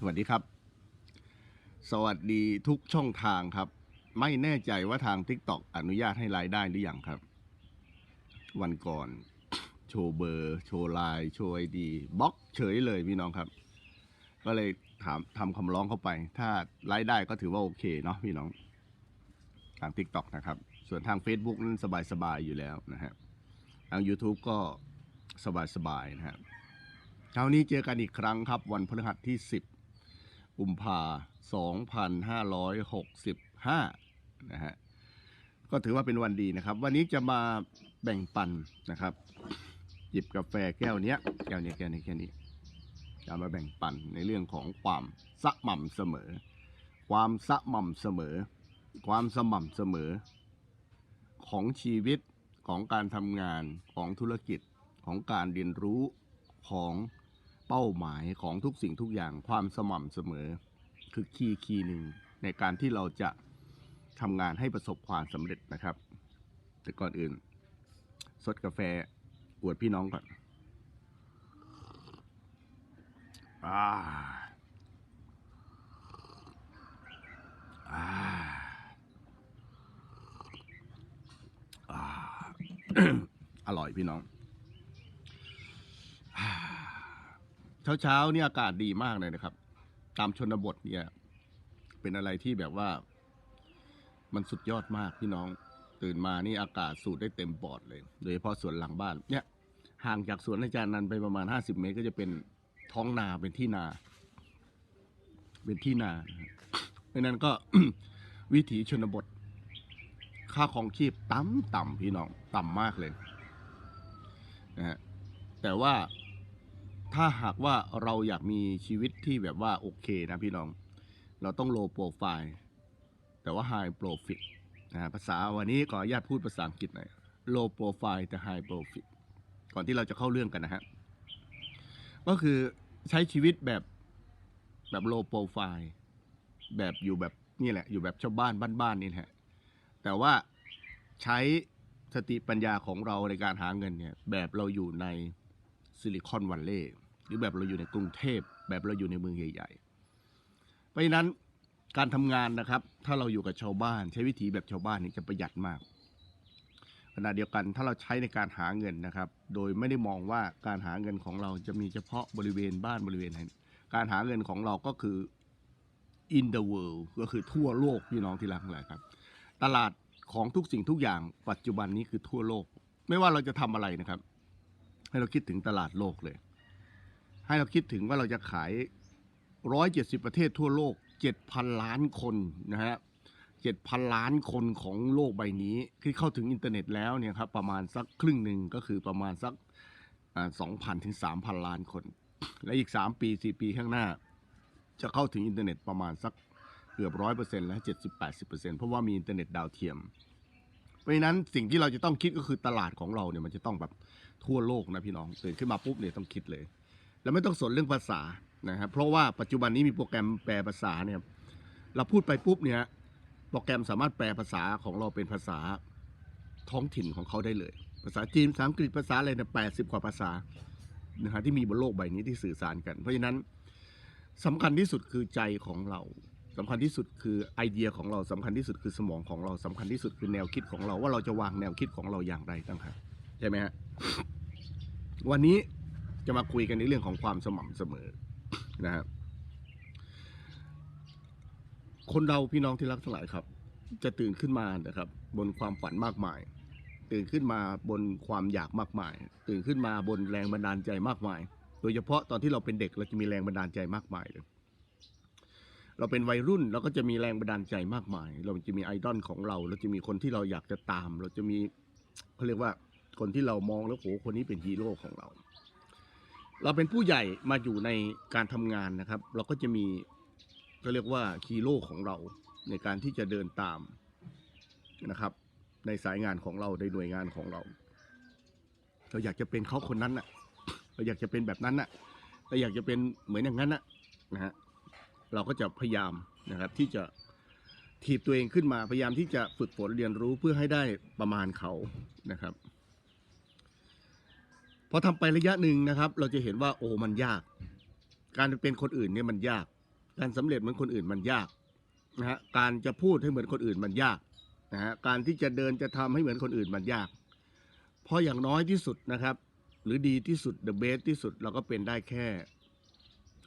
สวัสดีครับ สวัสดีทุกช่องทางครับ ไม่แน่ใจว่าทาง TikTok อนุญาตให้รายได้หรือยังครับ วันก่อน โชว์เบอร์ โชว์ไลน์โชว์ไอดีบล็อกเฉยเลยพี่น้องครับ ก็เลยถามทำคำร้องเข้าไป ถ้ารายได้ก็ถือว่าโอเคเนาะพี่น้อง ทาง TikTok นะครับ ส่วนทาง Facebook นั้นสบายๆอยู่แล้วนะฮะทาง YouTube ก็สบายๆนะครับเช้านี้เจอกันอีกครั้งครับ วันพฤหัสที่ 10 กุมภา2565 นะฮะ ก็ถือว่าเป็นวันดีนะครับ วันนี้จะมาแบ่งปันนะครับ หยิบกาแฟแก้วเนี้ยแก้วเนี้ยแก้วนี้แค่นี้จะมาแบ่งปันในเรื่องของความสม่ำเสมอ ความสม่ำเสมอ ความสม่ำเสมอ ของชีวิตของการทำงานของธุรกิจของการเรียนรู้ของ เป้าหมายของทุกสิ่งทุกอย่างความสม่ำเสมอ คือคีย์คีย์หนึ่งในการที่เราจะทำงานให้ประสบความสำเร็จนะครับ แต่ก่อนอื่นสดกาแฟอวดพี่น้องก่อนอ่าอ่าอ่าอร่อยพี่น้องเช้า เช้าๆเนี่ยอากาศดีมากเลยนะครับ ตามชนบทเนี่ย เป็นอะไรที่แบบว่า มันสุดยอดมากพี่น้อง ตื่นมานี่อากาศสูดได้เต็มปอดเลย โดยเฉพาะสวนหลังบ้าน เนี่ย ห่างจากสวนอาจารย์นันไปประมาณห้าสิบเมตร ก็จะเป็นท้องนาเป็นที่นา เป็นที่นานะครับเพราะนั้นก็วิถีชนบท ค่าของชีพต่ำต่ำพี่น้อง ต่ำมากเลยนะฮะแต่ว่า ถ้าหากว่าเราอยากมีชีวิตที่แบบว่าโอเคนะพี่น้อง เราต้อง low profile แต่ว่า high profit นะภาษาวันนี้ขออนุญาตพูดภาษาอังกฤษหน่อย low profile แต่ high profit ก่อนที่เราจะเข้าเรื่องกันนะฮะก็คือใช้ชีวิตแบบแบบ low profile แบบอยู่แบบนี่แหละ อยู่แบบชาวบ้านบ้านๆนี่แหละแต่ว่าใช้สติปัญญาของเราในการหาเงินเนี่ย แบบเราอยู่ใน ซิลิคอนวัลเลย์หรือแบบเราอยู่ในกรุงเทพ แบบเราอยู่ในเมืองใหญ่ๆ เพราะฉะนั้นการทำงานนะครับ ถ้าเราอยู่กับชาวบ้าน ใช้วิธีแบบชาวบ้านนี่จะประหยัดมากขณะเดียวกันถ้าเราใช้ในการหาเงินนะครับ โดยไม่ได้มองว่าการหาเงินของเราจะมีเฉพาะบริเวณบ้านบริเวณไหนการหาเงินของเราก็คือ in the world ก็คือทั่วโลกพี่น้องที่รักทั้งหลายครับ ตลาดของทุกสิ่งทุกอย่างปัจจุบันนี้คือทั่วโลก ไม่ว่าเราจะทำอะไรนะครับ ให้เราคิดถึงตลาดโลกเลย ให้เราคิดถึงว่าเราจะขายร้อยเจ็ดสิบประเทศทั่วโลกเจ็ดพันล้านคนนะฮะเจ็ดพันล้านคนของโลกใบนี้ที่เข้าถึงอินเทอร์เน็ตแล้วเนี่ยครับประมาณสักครึ่งหนึ่งก็คือประมาณสักสองพันถึงสามพันล้านคน และอีกสามปีสี่ปีข้างหน้า จะเข้าถึงอินเทอร์เน็ตประมาณสักเกือบร้อยเปอร์เซ็นต์และเจ็ดสิบแปดสิบเปอร์เซ็นต์เพราะว่ามีอินเทอร์เน็ตดาวเทียม เพราะฉะนั้นสิ่งที่เราจะต้องคิดก็คือตลาดของเราเนี่ยมันจะต้องแบบ ทั่วโลกนะพี่น้องตื่นขึ้นมาปุ๊บเนี่ยต้องคิดเลย แล้วไม่ต้องสนเรื่องภาษานะครับเพราะว่าปัจจุบันนี้มีโปรแกรมแปลภาษาเนี่ยเราพูดไปปุ๊บเนี่ยโปรแกรมสามารถแปลภาษาของเราเป็นภาษาท้องถิ่นของเขาได้เลย ภาษาจีนภาษาอังกฤษภาษาอะไรเนี่ยแปดสิบกว่าภาษานะฮะที่มีบนโลกใบนี้ที่สื่อสารกัน เพราะฉะนั้นสำคัญที่สุดคือใจของเราสำคัญที่สุดคือไอเดียของเราสำคัญที่สุดคือสมองของเราสำคัญที่สุดคือแนวคิดของเราว่าเราจะวางแนวคิดของเราอย่างไรตั้งครับใช่ไหมฮะ วันนี้จะมาคุยกันในเรื่องของความสม่ำเสมอนะครับคนเราพี่น้องที่รักทั้งหลายครับ จะตื่นขึ้นมานะครับ บนความฝันมากมาย ตื่นขึ้นมาบนความอยากมากมาย ตื่นขึ้นมาบนแรงบันดาลใจมากมาย โดยเฉพาะตอนที่เราเป็นเด็กเราจะมีแรงบันดาลใจมากมายเลยเราเป็นวัยรุ่นเราก็จะมีแรงบันดาลใจมากมาย เราจะมีไอดอลของเรา เราจะมีคนที่เราอยากจะตาม เราจะมีเขาเรียกว่า คนที่เรามองแล้วโหคนนี้เป็นฮีโร่ของเรา เราเป็นผู้ใหญ่มาอยู่ในการทำงานนะครับ เราก็จะมีก็เรียกว่าฮีโร่ของเราในการที่จะเดินตามนะครับ ในสายงานของเราในหน่วยงานของเรา เราอยากจะเป็นเขาคนนั้นน่ะ เราอยากจะเป็นแบบนั้นน่ะเราอยากจะเป็นเหมือนอย่างนั้นน่ะนะฮะเราก็จะพยายามนะครับที่จะถีบตัวเองขึ้นมาพยายามที่จะฝึกฝนเรียนรู้เพื่อให้ได้ประมาณเขานะครับ พอทำไประยะหนึ่งนะครับ เราจะเห็นว่าโอ้มันยาก การเป็นคนอื่นเนี่ยมันยาก การสำเร็จเหมือนคนอื่นมันยากนะฮะการจะพูดให้เหมือนคนอื่นมันยากนะฮะการที่จะเดินจะทำให้เหมือนคนอื่นมันยากเพราะอย่างน้อยที่สุดนะครับ หรือดีที่สุด the best ที่สุดเราก็เป็นได้แค่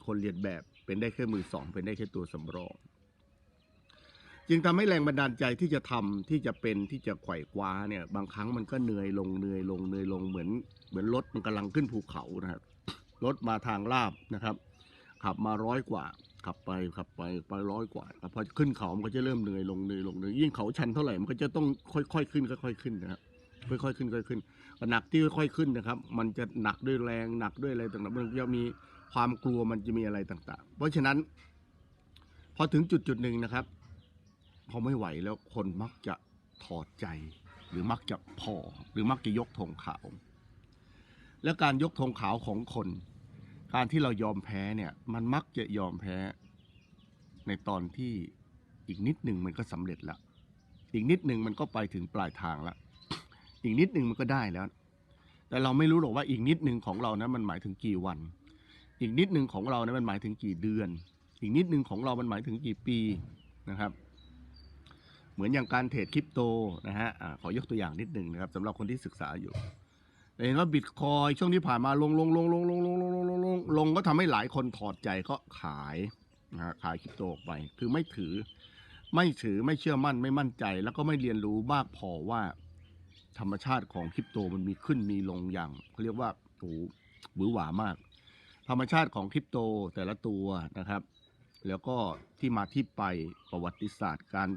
คนเรียนแบบเป็นได้แค่มือสองเป็นได้แค่ตัวสำรอง จึงทำให้แรงบันดาลใจที่จะทำที่จะเป็นที่จะไขว่คว้าเนี่ยบางครั้งมันก็เหนื่อยลงเหนื่อยลงเหนื่อยลงเหมือน เหมือนรถมันกำลังขึ้นภูเขานะครับรถมาทางลาบนะครับ ขับมาร้อยกว่า ขับไปขับไปไปร้อยกว่าพอขึ้นเขามันก็จะเริ่มเหนื่อยลงเหนื่อยลงเหนื่อยยิ่งเขาชันเท่าไหร่มันก็จะต้องค่อยๆขึ้นค่อยๆขึ้นนะครับค่อยๆขึ้นค่อยๆขึ้นหนักที่ค่อยๆขึ้นนะครับ มันจะหนักด้วยแรงหนักด้วยอะไรต่างๆมันจะมีความกลัวมันจะมีอะไรต่าง ๆ เพราะฉะนั้น พอถึงจุดจุดหนึ่งนะครับ พอไม่ไหวแล้วคนมักจะถอดใจ หรือมักจะพอหรือมักจะยกธงขาว และการยกธงขาวของคน การที่เรายอมแพ้เนี่ยมันมักจะยอมแพ้ ในตอนที่อีกนิดหนึ่งมันก็สำเร็จล้วอีกนิดหนึ่งมันก็ไปถึงปลายทางล้วอีกนิดหนึ่งมันก็ได้แล้ว แต่เราไม่รู้หรอกว่าอีกนิดหนึ่งของเรานะมันหมายถึงกี่วัน อีกนิดหนึ่งของเรานะมันหมายถึงกี่เดือน อีกนิดหนึ่งของเรามันหมายถึงกี่ปีนะครับ เหมือนอย่างการเทรดคริปโตนะฮะอาขอยกตัวอย่างนิดหนึ่งนะครับสำหรับคนที่ศึกษาอยู่เห็นว่าบิตคอยช่วงที่ผ่านมาลงลงลงลงลงลงลงลงลงลงลงก็ทำให้หลายคนถอดใจก็ขายนะฮะขายคริปโตออกไป คือไม่ถือ ไม่ถือไม่เชื่อมั่นไม่มั่นใจ แล้วก็ไม่เรียนรู้มากพอว่าธรรมชาติของคริปโตมันมีขึ้นมีลงอย่างเขาเรียกว่าโอ้หหวือหวามาก ธรรมชาติของคริปโตแต่ละตัวนะครับ แล้วก็ที่มาที่ไปประวัติศาสตร์การ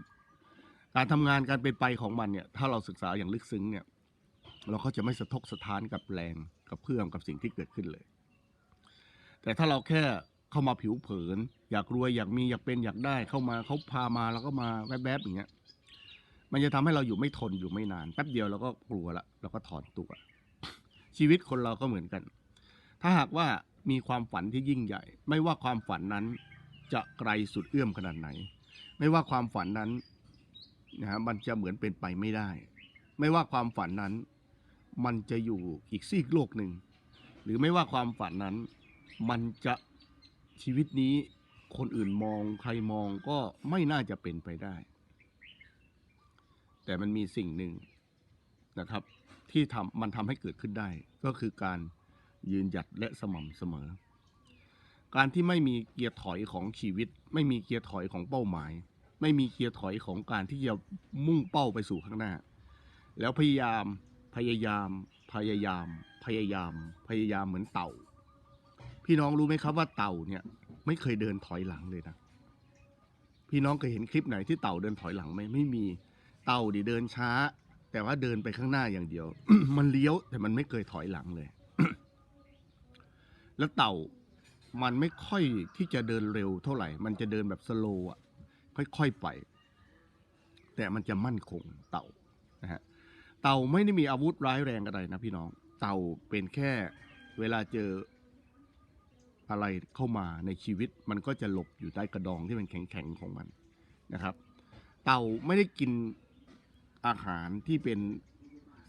การทำงานการเป็นไปของมันเนี่ย ถ้าเราศึกษาอย่างลึกซึ้งเนี่ย เราก็จะไม่สะทกสะท้านกับแรงกับเพื่อมกับสิ่งที่เกิดขึ้นเลย แต่ถ้าเราแค่เข้ามาผิวเผิน อยากรวยอยากมีอยากเป็นอยากได้เข้ามาเขาพามาแล้วก็มาแวบๆอย่างเงี้ย มันจะทำให้เราอยู่ไม่ทนอยู่ไม่นานแป๊บเดียวเราก็กลัวละเราก็ถอนตัว ชีวิตคนเราก็เหมือนกัน ถ้าหากว่ามีความฝันที่ยิ่งใหญ่ ไม่ว่าความฝันนั้นจะไกลสุดเอื้อมขนาดไหน ไม่ว่าความฝันนั้น นะฮะมันจะเหมือนเป็นไปไม่ได้ ไม่ว่าความฝันนั้น มันจะอยู่อีกซีกโลกหนึ่ง หรือไม่ว่าความฝันนั้น มันจะชีวิตนี้คนอื่นมองใครมองก็ไม่น่าจะเป็นไปได้ แต่มันมีสิ่งหนึ่งนะครับ ที่ทำมันทำให้เกิดขึ้นได้ ก็คือการยืนหยัดและสม่ำเสมอ การที่ไม่มีเกียร์ถอยของชีวิต ไม่มีเกียร์ถอยของเป้าหมาย ไม่มีเกียร์ถอยของการที่จะมุ่งเป้าไปสู่ข้างหน้า แล้วพยายามพยายาม พยายาม พยายาม พยายามเหมือนเต่า พี่น้องรู้ไหมครับว่าเต่าเนี่ย ไม่เคยเดินถอยหลังเลยนะพี่น้องเคยเห็นคลิปไหนที่เต่าเดินถอยหลังไหมไม่มีเต่าดิเดินช้า แต่ว่าเดินไปข้างหน้าอย่างเดียว มันเลี้ยวแต่มันไม่เคยถอยหลังเลย แล้วเต่ามันไม่ค่อยที่จะเดินเร็วเท่าไหร่ มันจะเดินแบบสโลว์อะ ค่อยๆไป แต่มันจะมั่นคงเต่านะฮะเต่าไม่ได้มีอาวุธร้ายแรงอะไรนะพี่น้อง เต่าเป็นแค่เวลาเจออะไรเข้ามาในชีวิต มันก็จะหลบอยู่ใต้กระดองที่มันแข็งๆของมันนะครับ เต่าไม่ได้กินอาหารที่เป็น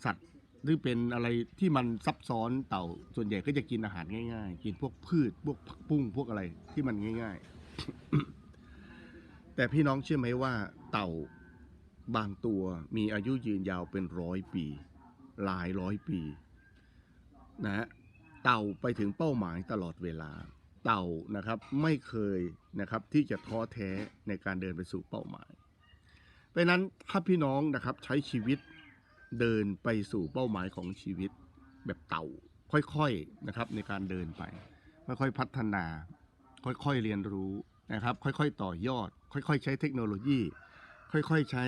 สัตว์หรือเป็นอะไรที่มันซับซ้อนเต่าส่วนใหญ่ก็จะกินอาหารง่าย ๆ กินพวกพืชพวกผักปุ้งพวกอะไรที่มันง่าย ๆ แต่พี่น้องเชื่อไหมว่าเต่าบางตัวมีอายุยืนยาวเป็นร้อยปี หลายร้อยปีนะฮะเต่าไปถึงเป้าหมายตลอดเวลา เต่านะครับไม่เคยนะครับที่จะท้อแท้ในการเดินไปสู่เป้าหมายเพราะฉะนั้นถ้าพี่น้องนะครับใช้ชีวิตเดินไปสู่เป้าหมายของชีวิตแบบเต่าค่อยๆนะครับในการเดินไปค่อยๆพัฒนา ค่อยๆเรียนรู้นะครับ ค่อยๆต่อยอด ค่อยๆ ใช้เทคโนโลยี ค่อยๆ ใช้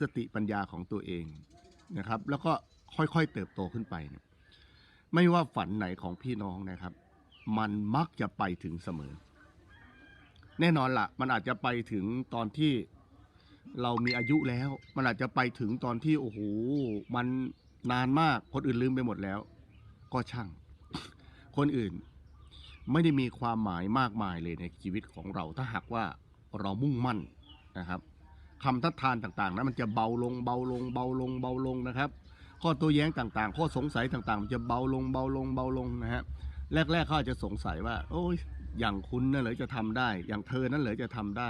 สติปัญญาของตัวเองนะครับ แล้วก็ค่อยๆ เติบโตขึ้นไปเนี่ยไม่ว่าฝันไหนของพี่น้องนะครับ มันมักจะไปถึงเสมอ แน่นอนละมันอาจจะไปถึงตอนที่เรามีอายุแล้ว มันอาจจะไปถึงตอนที่โอ้โหมันนานมากคนอื่นลืมไปหมดแล้ว ก็ช่าง คนอื่นไม่ได้มีความหมายมากมายเลยในชีวิตของเราถ้าหากว่า เรามุ่งมั่นนะครับคำทัดทานต่างๆนั้นมันจะเบาลงเบาลงเบาลงเบาลงนะครับ ข้อโตัวแย้งต่างๆ ข้อสงสัยต่างๆ มันจะเบาลงเบาลงเบาลงนะฮะแรกๆเขาอาจจะสงสัยว่า โอ้ยอย่างคุณนั่นเหรอจะทำได้ อย่างเธอนั่นเหรอจะทำได้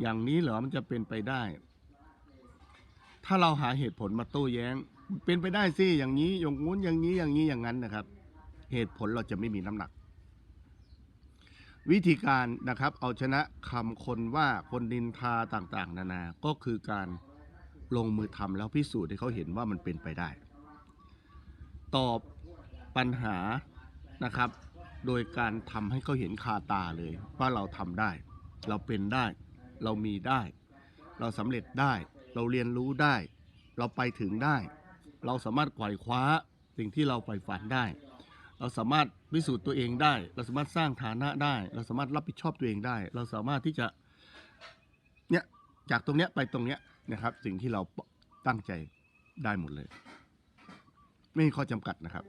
อย่างนี้เหรอมันจะเป็นไปได้ ถ้าเราหาเหตุผลมาโต้แย้ง เป็นไปได้สิอย่างนี้อย่างงู้นอย่างนี้อย่างนี้อย่างนั้นนะครับ เหตุผลเราจะไม่มีน้ำหนัก วิธีการนะครับเอาชนะคำคนว่าคนดินทาต่างๆ นานาก็คือการลงมือทำแล้วพิสูจน์ให้เขาเห็นว่ามันเป็นไปได้ ตอบปัญหานะครับ โดยการทำให้เขาเห็นคาตาเลย ว่าเราทำได้ เราเป็นได้ เรามีได้ เราสำเร็จได้ เราเรียนรู้ได้ เราไปถึงได้ เราสามารถไขว่คว้าสิ่งที่เราใฝ่ฝันได้ เราสามารถพิสูจน์ตัวเองได้ เราสามารถสร้างฐานะได้ เราสามารถรับผิดชอบตัวเองได้ เราสามารถที่จะเนี่ยจากตรงเนี้ยไปตรงเนี้ยนะครับ สิ่งที่เราตั้งใจได้หมดเลย ไม่มีข้อจำกัดนะครับ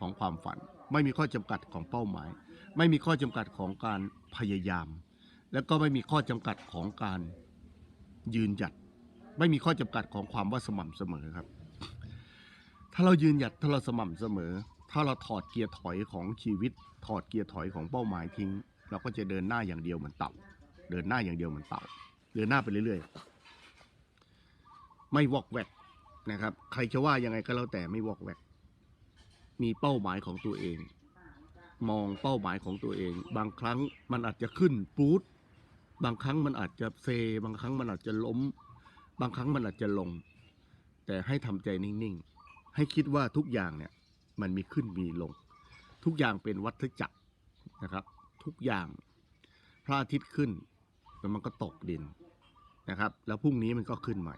ของความฝัน ไม่มีข้อจำกัดของเป้าหมาย ไม่มีข้อจำกัดของการพยายาม แล้วก็ไม่มีข้อจำกัดของการยืนหยัด ไม่มีข้อจำกัดของความว่าสม่ำเสมอครับ ถ้าเรายืนหยัดถ้าเราสม่ำเสมอ ถ้าเราถอดเกียร์ถอยของชีวิต ถอดเกียร์ถอยของเป้าหมายทิ้ง เราก็จะเดินหน้าอย่างเดียวเหมือนเต่า เดินหน้าอย่างเดียวเหมือนเต่า เดินหน้าไปเรื่อยๆ ไม่วอกแวกนะครับ ใครจะว่ายังไงก็แล้วแต่ไม่วอกแวก มีเป้าหมายของตัวเอง มองเป้าหมายของตัวเอง บางครั้งมันอาจจะขึ้นปูดบางครั้งมันอาจจะเซ บางครั้งมันอาจจะล้ม บางครั้งมันอาจจะลง แต่ให้ทำใจนิ่งๆ ให้คิดว่าทุกอย่างเนี่ย มันมีขึ้นมีลง ทุกอย่างเป็นวัฏจักรนะครับ ทุกอย่างพระอาทิตย์ขึ้นแล้วมันก็ตกดินนะครับ แล้วพรุ่งนี้มันก็ขึ้นใหม่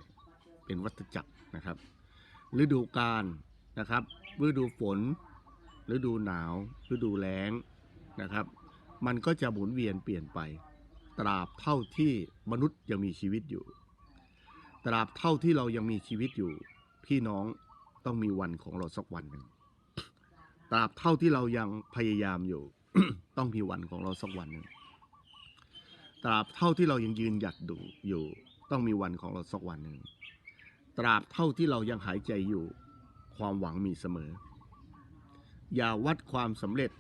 เป็นวัฏจักรนะครับ ฤดูกาลนะครับฤดูฝนฤดูหนาวฤดูแล้งนะครับ มันก็จะหมุนเวียนเปลี่ยนไป ตราบเท่าที่มนุษย์ยังมีชีวิตอยู่ ตราบเท่าที่เรายังมีชีวิตอยู่ พี่น้องต้องมีวันของเราสักวันหนึ่ง ตราบเท่าที่เรายังพยายามอยู่ ต้องมีวันของเราสักวันหนึ่งตราบเท่าที่เรายังยืนหยัดดูอยู่ ต้องมีวันของเราสักวันหนึ่งตราบเท่าที่เรายังหายใจอยู่ ความหวังมีเสมอ อย่าวัดความสำเร็จ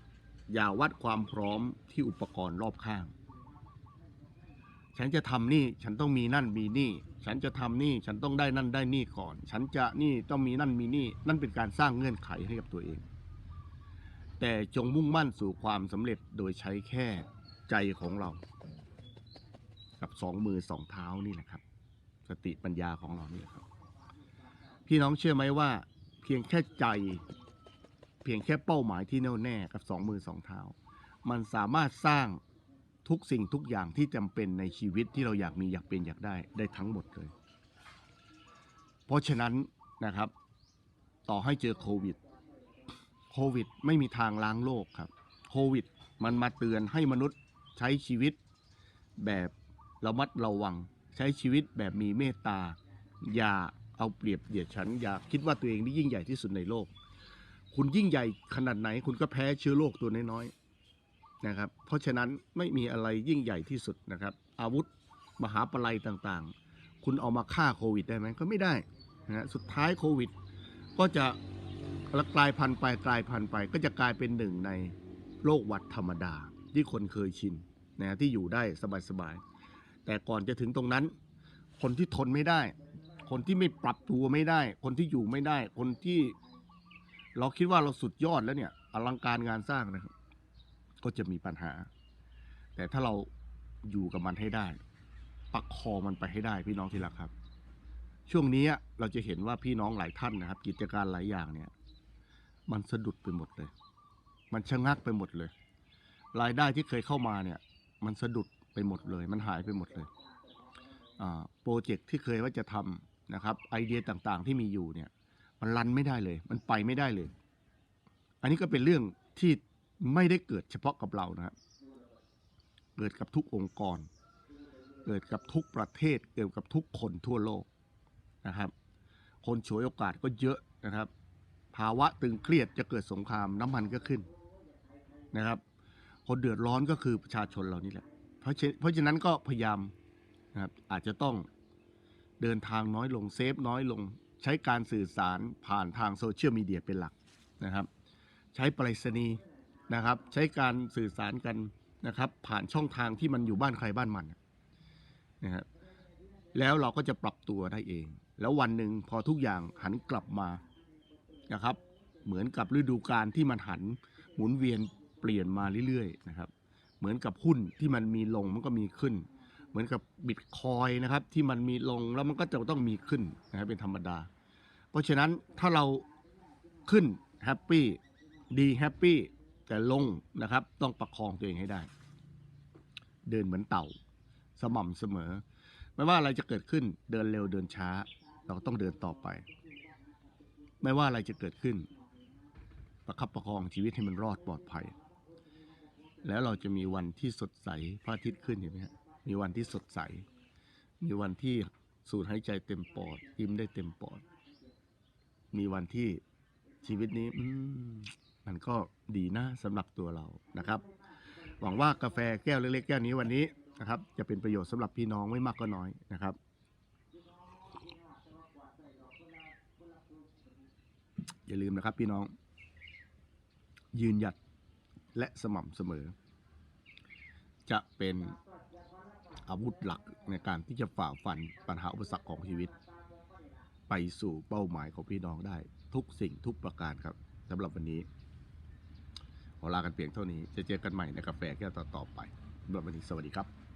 อย่าวัดความพร้อมที่อุปกรณ์รอบข้าง ฉันจะทำนี่ฉันต้องมีนั่นมีนี่ ฉันจะทำนี่ฉันต้องได้นั่นได้นี่ก่อน ฉันจะนี่ต้องมีนั่นมีนี่ นั่นเป็นการสร้างเงื่อนไขให้กับตัวเอง แต่จงมุ่งมั่นสู่ความสำเร็จโดยใช้แค่ใจของเรา กับสองมือสองเท้านี่แหละครับ สติปัญญาของเรานี่แหละครับ พี่น้องเชื่อไหมว่า เพียงแค่ใจ เพียงแค่เป้าหมายที่แน่วแน่กับสองมือสองเท้า มันสามารถสร้างทุกสิ่งทุกอย่างที่จำเป็นในชีวิตที่เราอยากมีอยากเป็นอยากได้ได้ทั้งหมดเลย เพราะฉะนั้นนะครับ ต่อให้เจอโควิด โควิดไม่มีทางล้างโลกครับ โควิดมันมาเตือนให้มนุษย์ใช้ชีวิตแบบระมัดระวัง ใช้ชีวิตแบบมีเมตตา อย่าเอาเปรียบเหยียดฉัน อย่าคิดว่าตัวเองนี่ยิ่งใหญ่ที่สุดในโลก คุณยิ่งใหญ่ขนาดไหนคุณก็แพ้เชื้อโรคตัวน้อยๆนะครับ เพราะฉะนั้นไม่มีอะไรยิ่งใหญ่ที่สุดนะครับ อาวุธมหาปลัยต่างๆ คุณเอามาฆ่าโควิดได้ไหมก็ไม่ได้นะฮะสุดท้ายโควิด ก็จะ แล้วกลายพันธุ์ไปกลายพันธุ์ไป ก็จะกลายเป็นหนึ่งในโรคหวัดธรรมดาที่คนเคยชินนะที่อยู่ได้สบายๆแต่ก่อนจะถึงตรงนั้น คนที่ทนไม่ได้ คนที่ไม่ปรับตัวไม่ได้ คนที่อยู่ไม่ได้ คนที่เราคิดว่าเราสุดยอดแล้วเนี่ยอลังการงานสร้างนะครับ ก็จะมีปัญหา แต่ถ้าเราอยู่กับมันให้ได้ ปักคอมันไปให้ได้พี่น้องที่รักครับ ช่วงนี้เราจะเห็นว่าพี่น้องหลายท่านนะครับ กิจการหลายอย่างเนี่ย มันสะดุดไปหมดเลย มันชะงักไปหมดเลย รายได้ที่เคยเข้ามาเนี่ย มันสะดุดไปหมดเลย มันหายไปหมดเลยโปรเจกต์ที่เคยว่าจะทำนะครับ ไอเดียต่างๆที่มีอยู่เนี่ย มันรันไม่ได้เลย มันไปไม่ได้เลย อันนี้ก็เป็นเรื่องที่ไม่ได้เกิดเฉพาะกับเรานะครับเกิดกับทุกองค์กร เกิดกับทุกประเทศ เกิดกับทุกคนทั่วโลกนะครับ คนฉวยโอกาสก็เยอะนะครับ ภาวะตึงเครียดจะเกิดสงครามน้ำมันก็ขึ้นนะครับ คนเดือดร้อนก็คือประชาชนเรานี่แหละ เพราะฉะเพราะฉะนั้นก็พยายามนะครับอาจจะต้องเดินทางน้อยลงเซฟน้อยลง ใช้การสื่อสารผ่านทางโซเชียลมีเดียเป็นหลักนะครับ ใช้ปรษณีนะครับ ใช้การสื่อสารกันนะครับ ผ่านช่องทางที่มันอยู่บ้านใครบ้านมันนะฮะแล้วเราก็จะปรับตัวได้เอง แล้ววันหนึ่งพอทุกอย่างหันกลับมา นะครับ เหมือนกับฤดูกาลที่มันหันหมุนเวียนเปลี่ยนมาเรื่อยๆนะครับ เหมือนกับหุ้นที่มันมีลงมันก็มีขึ้น เหมือนกับบิตคอยนะครับที่มันมีลงแล้วมันก็จะต้องมีขึ้นนะครับเป็นธรรมดา เพราะฉะนั้นถ้าเราขึ้นแฮปปี้ดีแฮปปี้แต่ลงนะครับต้องประคองตัวเองให้ได้ เดินเหมือนเต่า สม่ำเสมอ ไม่ว่าอะไรจะเกิดขึ้นเดินเร็วเดินช้า เราก็ต้องเดินต่อไป ไม่ว่าอะไรจะเกิดขึ้น ประคับประคองชีวิตให้มันรอดปลอดภัย แล้วเราจะมีวันที่สดใสพระอาทิตย์ขึ้นเห็นไหมฮะมีวันที่สดใส มีวันที่สูดหายใจเต็มปอดยิ้มได้เต็มปอด มีวันที่ชีวิตนี้อืมมันก็ดีนะสำหรับตัวเรานะครับ หวังว่ากาแฟแก้วเล็กๆแก้วนี้วันนี้นะครับ จะเป็นประโยชน์สำหรับพี่น้องไม่มากก็น้อยนะครับ อย่าลืมนะครับพี่น้อง ยืนหยัดและสม่ำเสมอ จะเป็นอาวุธหลักในการที่จะฝ่าฟันปัญหาอุปสรรคของชีวิต ไปสู่เป้าหมายของพี่น้องได้ ทุกสิ่งทุกประการครับสำหรับวันนี้ ขอลากันเพียงเท่านี้ จะเจอกันใหม่ในกาแฟแก้วต่อๆไปสำหรับวันนี้สวัสดีครับ